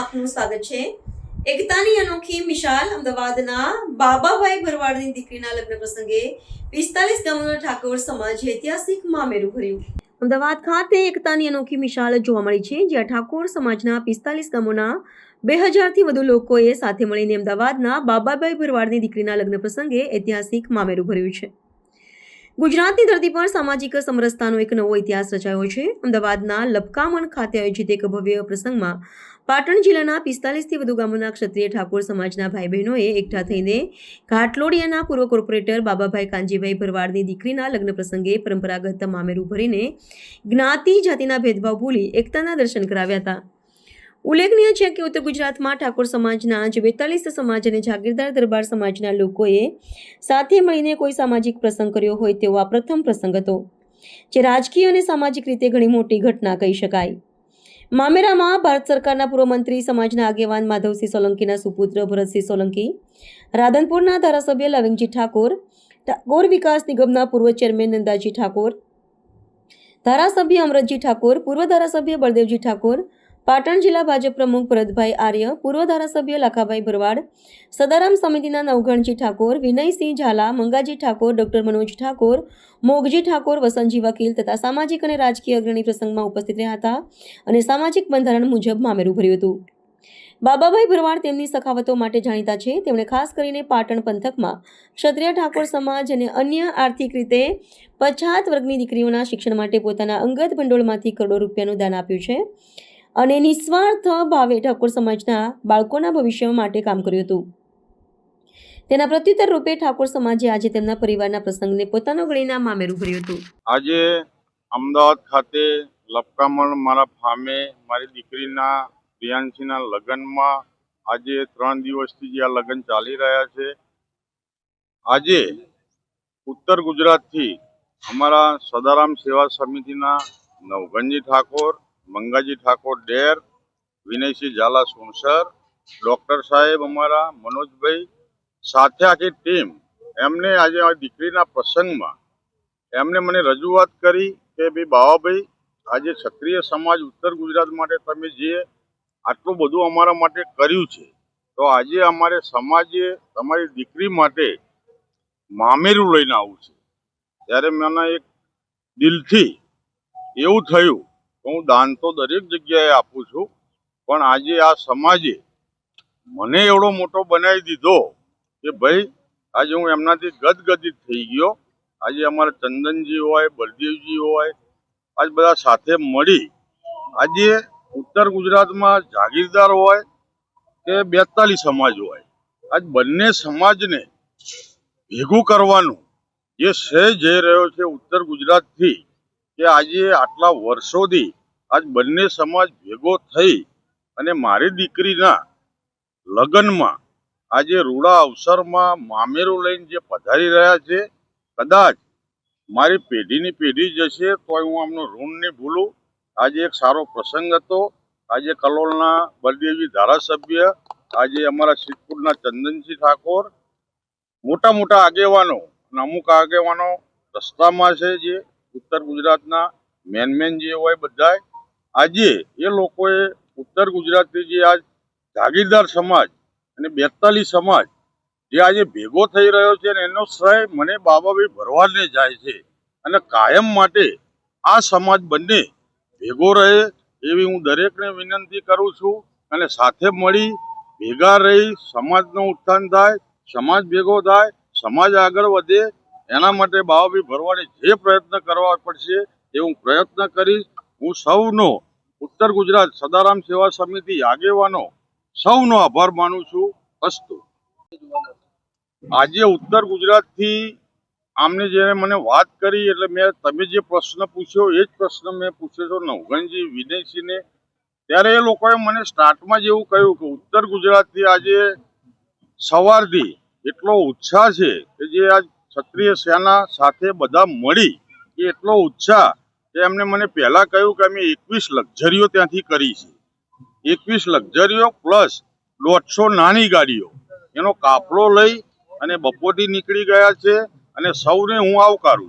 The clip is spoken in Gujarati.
આપનું સ્વાગત છે. એકતાની અનોખી મિશાલ અમદાવાદના બાબાભાઈ ભરવાડની દીકરીના લગ્ન પ્રસંગે પિસ્તાલીસ ગામોના ઠાકોર સમાજે ઐતિહાસિક મામેરું ભર્યું. અમદાવાદ ખાતે એકતાની અનોખી મિશાલ જોવા મળી છે, જ્યાં ઠાકોર સમાજના પિસ્તાલીસ ગામોના બે હજારથી વધુ લોકોએ સાથે મળીને અમદાવાદના બાબાભાઈ ભરવાડની દીકરીના લગ્ન પ્રસંગે ઐતિહાસિક મામેરું ભર્યું છે. ગુજરાતની ધરતી પર સામાજિક સમરસતાનો એક નવો ઇતિહાસ રચાયો છે. અમદાવાદના લપકામણ ખાતે આયોજિત એક ભવ્ય પ્રસંગમાં પાટણ જિલ્લાના પિસ્તાલીસથી વધુ ગામોના ક્ષત્રિય ઠાકોર સમાજના ભાઈ બહેનોએ એકઠા થઈને ઘાટલોડિયાના પૂર્વ કોર્પોરેટર બાબાભાઈ કાંજીભાઈ ભરવાડની દીકરીના લગ્ન પ્રસંગે પરંપરાગત મામેરું ભરીને જ્ઞાતિ જાતિના ભેદભાવ ભૂલી એકતાના દર્શન કરાવ્યા હતા. ઉલ્લેખનીય છે કે ઉત્તર ગુજરાતમાં ઠાકોર સમાજના આજે બેતાલીસ સમાજ અને જાગીરદાર દરબાર સમાજના લોકોએ સાથે મળીને કોઈ સામાજિક પ્રસંગ કર્યો હોય તેવો આ પ્રથમ પ્રસંગ હતો, જે રાજકીય અને સામાજિક રીતે ઘણી મોટી ઘટના કહી શકાય. મામેરામાં ભારત સરકારના પૂર્વ મંત્રી સમાજના આગેવાન માધવસિંહ સોલંકીના સુપુત્ર ભરતસિંહ સોલંકી, રાધનપુરના ધારાસભ્ય લવિંગજી ઠાકોર, ટાગોર વિકાસ નિગમના પૂર્વ ચેરમેન નંદાજી ઠાકોર, ધારાસભ્ય અમરતજી ઠાકોર, પૂર્વ ધારાસભ્ય બળદેવજી ઠાકોર પાટણ જિલ્લા ભાજપ પ્રમુખ ભરતભાઈ આર્ય, પૂર્વ ધારાસભ્ય લાખાભાઈ ભરવાડ, સદારામ સમિતિના નવઘણજી ઠાકોર, વિનયસિંહ ઝાલા, મંગાજી ઠાકોર, ડોક્ટર મનોજ ઠાકોર, મોગજી ઠાકોર, વસંતજી વકીલ તથા સામાજિક અને રાજકીય અગ્રણી પ્રસંગમાં ઉપસ્થિત રહ્યા હતા અને સામાજિક બંધારણ મુજબ મામેરું ભર્યું હતું. બાબાભાઈ ભરવાડ તેમની સખાવતો માટે જાણીતા છે. તેમણે ખાસ કરીને પાટણ પંથકમાં ક્ષત્રિય ઠાકોર સમાજ અને અન્ય આર્થિક રીતે પછાત વર્ગની દીકરીઓના શિક્ષણ માટે પોતાના અંગત ભંડોળમાંથી કરોડો રૂપિયાનું દાન આપ્યું છે. અને નિસ્વાર્થ ભાવે ઠાકોર સમાજના બાળકોના ભવિષ્ય માટે કામ કર્યું હતું. તેના પ્રત્યુત્તર રૂપે ઠાકોર સમાજે આજે તેમના પરિવારના પ્રસંગને પોતાનો ગણીના મામેરું ભર્યું હતું. આજે અમદાવાદ ખાતે લપકામણ મારા ફામે મારી દીકરીના પ્રિયાંશીના લગ્નમાં આજે ત્રણ દિવસથી જે આ લગ્ન ચાલી રહ્યા છે. આજે ઉત્તર ગુજરાતથી અમારા સદારામ સેવા સમિતિના નવગંજી ઠાકોર મંગાજી ઠાકોર ડેર, વિનયસિંહ ઝાલા સુણસર ડૉક્ટર સાહેબ અમારા, મનોજભાઈ, સાથે આખી ટીમ. એમને આજે દીકરીના પ્રસંગમાં એમને મને રજૂઆત કરી કે ભાઈ બાવાભાઈ, આજે ક્ષત્રિય સમાજ ઉત્તર ગુજરાત માટે તમે જે આટલું બધું અમારા માટે કર્યું છે, તો આજે અમારે સમાજે તમારી દીકરી માટે મામેરું લઈને આવવું છે. ત્યારે મને એક દિલથી એવું થયું હું દાન તો દરેક જગ્યાએ આપું છું, પણ આજે આ સમાજે મને એવડો મોટો બનાવી દીધો કે ભાઈ, આજે હું એમનાથી ગદગદિત થઈ ગયો. આજે અમારા ચંદનજી હોય, બળદેવજી હોય, આજ બધા સાથે મળી આજે ઉત્તર ગુજરાતમાં જાગીરદાર હોય કે બેતાલી સમાજ હોય. આજ બંને સમાજને ભેગું કરવાનું જે શ્રેય જઈ રહ્યો છે ઉત્તર ગુજરાતથી કે આજે આટલા વર્ષોથી આજ બંને સમાજ ભેગો થઈ અને મારી દીકરીના લગ્નમાં આજે રૂડા અવસરમાં મામેરું લઈને જે પધારી રહ્યા છે, કદાચ મારી પેઢીની પેઢી જશે તો હું આમનું ઋણ નહીં ભૂલું. આજે એક સારો પ્રસંગ હતો. આજે કલોલના બલદેવજી ધારાસભ્ય, આજે અમારા સિદ્ધપુરના ચંદનસિંહ ઠાકોર, મોટા મોટા આગેવાનો અને અમુક આગેવાનો રસ્તામાં છે જે ઉત્તર ગુજરાતના મેન મેન જે હોય બધાય, આજે એ લોકોએ ઉત્તર ગુજરાતથી જે આજ જાગીરદાર સમાજ અને બેતાલી સમાજ જે આજે ભેગો થઈ રહ્યો છે ને એનો શ્રેય મને બાબાભાઈ ભરવાડને જાય છે અને કાયમ માટે આ સમાજ બંને ભેગો રહે એવી હું દરેકને વિનંતી કરું છું અને સાથે મળી ભેગા રહી સમાજનું ઉત્થાન થાય, સમાજ ભેગો થાય, સમાજ આગળ વધે એના માટે બાબાભાઈ ભરવાડે જે પ્રયત્ન કરવા પડશે એ હું પ્રયત્ન કરીશ. હું સૌનો ઉત્તર ગુજરાત સદારામ સેવા સમિતિ આગેવાનો સૌનો આભાર માનું છું. અસ્તુ. આજે ઉત્તર ગુજરાતથી આમને જેને મને વાત કરી એટલે મેં તમે જે પ્રશ્ન પૂછ્યો એ જ પ્રશ્ન મેં પૂછ્યો હતો નવગણજી વિનયસિંહને ત્યારે એ લોકોએ મને સ્ટાર્ટમાં જ એવું કહ્યું કે ઉત્તર ગુજરાતથી આજે સવારથી એટલો ઉત્સાહ છે કે જે આજ ક્ષત્રિય સેના સાથે બધા મળી એ એટલો ઉત્સાહ કે એમને મને પહેલાં કહ્યું કે અમે એકવીસ લક્ઝરીઓ ત્યાંથી કરી છે. એકવીસ લક્ઝરીઓ પ્લસ દોઢસો નાની ગાડીઓ. એનો કાફલો લઈ અને બપોરથી નીકળી ગયા છે અને સૌને હું આવકારું છું.